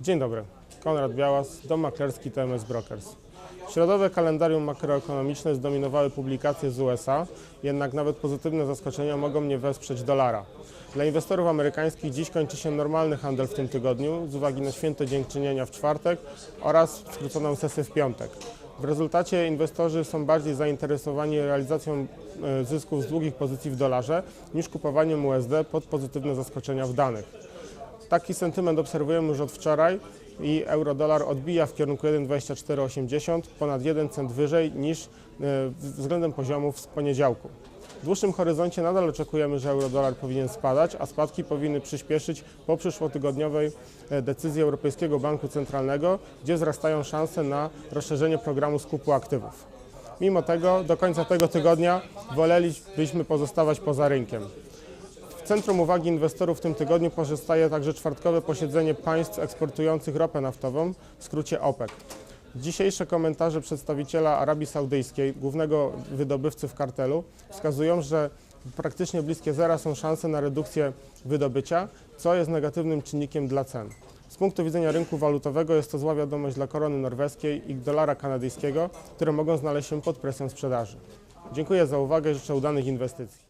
Dzień dobry. Konrad Białas, Dom Maklerski TMS Brokers. Środowe kalendarium makroekonomiczne zdominowały publikacje z USA, jednak nawet pozytywne zaskoczenia mogą nie wesprzeć dolara. Dla inwestorów amerykańskich dziś kończy się normalny handel w tym tygodniu z uwagi na święto dziękczynienia w czwartek oraz skróconą sesję w piątek. W rezultacie inwestorzy są bardziej zainteresowani realizacją e, zysków z długich pozycji w dolarze niż kupowaniem USD pod pozytywne zaskoczenia w danych. Taki sentyment obserwujemy już od wczoraj i euro-dolar odbija w kierunku 1,2480, ponad 1 cent wyżej niż e, względem poziomów z poniedziałku. W dłuższym horyzoncie nadal oczekujemy, że euro-dolar powinien spadać, a spadki powinny przyspieszyć po przyszłotygodniowej e, decyzji Europejskiego Banku Centralnego, gdzie wzrastają szanse na rozszerzenie programu skupu aktywów. Mimo tego do końca tego tygodnia wolelibyśmy pozostawać poza rynkiem. Centrum uwagi inwestorów w tym tygodniu pozostaje także czwartkowe posiedzenie państw eksportujących ropę naftową, w skrócie OPEC. Dzisiejsze komentarze przedstawiciela Arabii Saudyjskiej, głównego wydobywcy w kartelu, wskazują, że praktycznie bliskie zera są szanse na redukcję wydobycia, co jest negatywnym czynnikiem dla cen. Z punktu widzenia rynku walutowego jest to zła wiadomość dla korony norweskiej i dolara kanadyjskiego, które mogą znaleźć się pod presją sprzedaży. Dziękuję za uwagę i życzę udanych inwestycji.